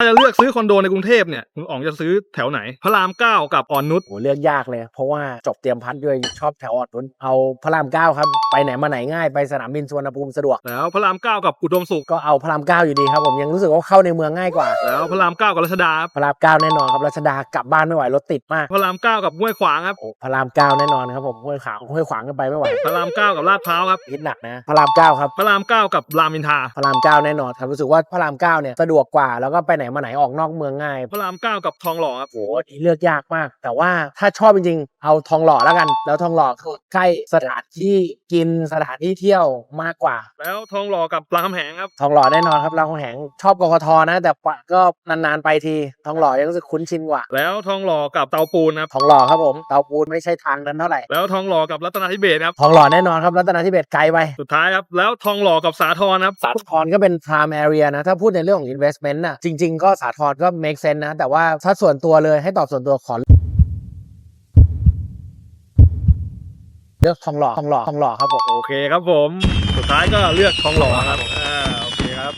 ถ้าจะเลือกซื้อคอนโดในกรุงเทพเนี่ยคุณอ๋องจะซื้อแถวไหน พระรามเก้ากับอ่อนนุชโหเลือกยากเลย เพราะว่าจบเตรียมพัดด้วยชอบแถวอ่อนนุชเอาพระรามเก้าครับ ไปไหนมาไหนง่ายไปสนามบินสุวรรณภูมิสะดวก แล้วพระรามเก้ากับอุดมสุข ก็เอาพระรามเก้าอยู่ดีครับผมยังรู้สึกว่าเข้าในเมืองง่ายกว่า แล้วพระรามเก้ากับรัชดาครับพระรามเก้าแน่นอนครับรัชดากลับบ้านไม่ไหวรถติดมากพระรามเก้ากับห้วยขวางครับโอ้พระรามเก้าแน่นอนครับผมห้วยขวางห้วยขวางกันไปไม่ไหวพระรามเก้ากับลาดพร้าวครับฮิตหนักนะพระรามเก้าครับพระรามเก้ากับรามอินทราพระรามเก้าแน่นอนครับรู้สึกว่าพระรามเก้าเนี่ยสะดวกกว่าแล้วก็ไปไหนมาไหนออกนอกเมืองง่ายพระรามเก้ากับทองหล่อครับโหนี่เลือกยากมาก แต่ว่าถ้าชอบจริงๆเอาทองหล่อแล้วกัน แล้วทองหล่อคือใกล้สถานที่กินสถานที่เที่ยวมากกว่า แล้วทองหล่อกับรามคำแหงครับ ทองหล่อแน่นอนครับรามคำแหงชอบกกทนะ แต่ปะก็นานๆไปทีทองหล่อยังรู้สึกคุ้นชินกว่า แล้วทองหล่อกับเตาปูนครับทองหล่อครับผมเตาปูนไม่ใช่ทางนั้นเท่าไหร่แล้วทองหล่อกับรัตนาธิเบศครับทองหล่อแน่นอนครับรัตนาธิเบศไกลไปสุดท้ายครับแล้วทองหล่อกับสาทรครับสาทรก็เป็น prime area นะถ้าพูดในเรื่องของ investment น่ะจริง ๆ ก็สาทรก็ make sense นะแต่ว่าถ้าส่วนตัวเลยให้ตอบส่วนตัวขอ เลือกทองหล่อทองหล่อทองหล่อครับผม โอเคครับผม สุดท้ายก็เลือกทองหล่อครับ อ่า โอเคครับ